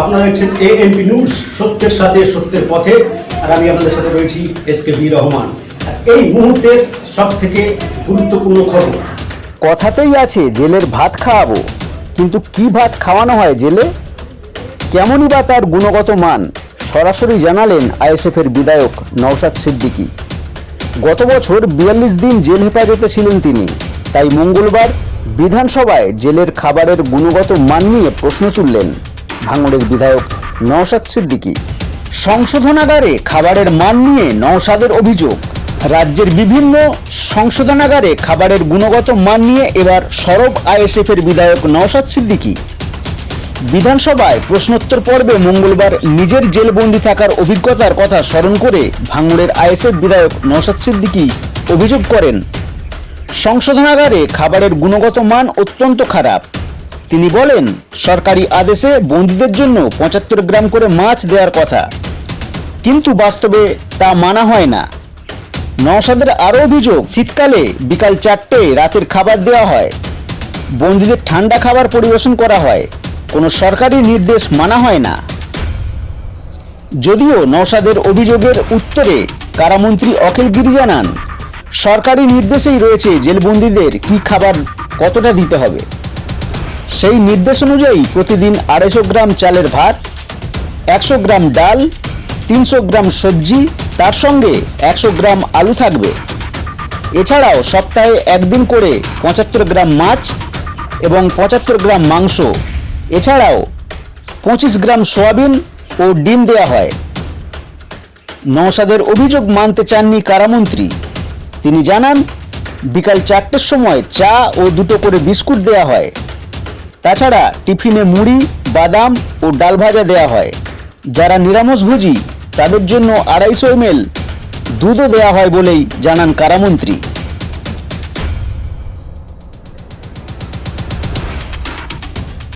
আপনারা দেখছেন এ MP news সত্যের সাথে সত্যের পথে, আর আমি আপনাদের সাথে রয়েছি এস কে বি রহমান। এই মুহূর্তের সব থেকে গুরুত্বপূর্ণ খবর। কথাতেই আছে, জেলের ভাত খাওয়াবো, কিন্তু কি ভাত খাওয়ানো হয় জেলে? কেমনই বা তার গুণগত মান, সরাসরি জানালেন আইএসএফের বিধায়ক নওশাদ সিদ্দিকী। গত বছর বিয়াল্লিশ দিন জেল হেফাজতে ছিলেন তিনি, তাই মঙ্গলবার বিধানসভায় জেলের খাবারের গুণগত মান নিয়ে প্রশ্ন তুললেন। ভাঙড়ের বিধায়ক নওশাদ সিদ্দিকী। সংশোধনাগারে খাবারের মান নিয়ে নওশাদের অভিযোগ। রাজ্যের বিভিন্ন সংশোধনাগারে খাবারের গুণগত মান নিয়ে এবার সরব আইএসএফের বিধায়ক নওশাদ সিদ্দিকী। বিধানসভায় প্রশ্নোত্তর পর্বে মঙ্গলবার নিজের জেলবন্দি থাকার অভিজ্ঞতার কথা স্মরণ করে ভাঙড়ের আইএসএফ বিধায়ক নওশাদ সিদ্দিকী অভিযোগ করেন, সংশোধনাগারে খাবারের গুণগত মান অত্যন্ত খারাপ। তিনি বলেন, সরকারি আদেশে বন্দীদের জন্য পঁচাত্তর গ্রাম করে মাছ দেওয়ার কথা। কিন্তু বাস্তবে তা মানা হয় না। নওশাদের আরও অভিযোগ, শীতকালে বিকাল চারটে রাতের খাবার দেওয়া হয়। বন্দীদের ঠান্ডা খাবার পরিবেশন করা হয়। কোনো সরকারি নির্দেশ মানা হয় না। যদিও নওশাদের অভিযোগের উত্তরে কারামন্ত্রী অখিল গিরি জানান, সরকারি নির্দেশেই রয়েছে জেলবন্দীদের কি খাবার কতটা দিতে হবে। সেই নির্দেশ অনুযায়ী প্রতিদিন আড়াইশো গ্রাম চালের ভাত, একশো গ্রাম ডাল, তিনশো গ্রাম সবজি, তার সঙ্গে একশো গ্রাম আলু থাকবে। এছাড়াও সপ্তাহে একদিন করে পঁচাত্তর গ্রাম মাছ এবং পঁচাত্তর গ্রাম মাংস। এছাড়াও পঁচিশ গ্রাম সয়াবিন ও ডিম দেওয়া হয়। নওশাদের অভিযোগ মানতে চাননি কারামন্ত্রী তিনি জানান, বিকাল চারটের সময় চা ও দুটো করে বিস্কুট দেওয়া হয়। তাছাড়া টিফিনে মুড়ি, বাদাম ও ডাল ভাজা দেওয়া হয়। যারা নিরামিষভোজী তাদের জন্য আড়াইশো এমএল দুধও দেওয়া হয় বলেই জানান কারামন্ত্রী।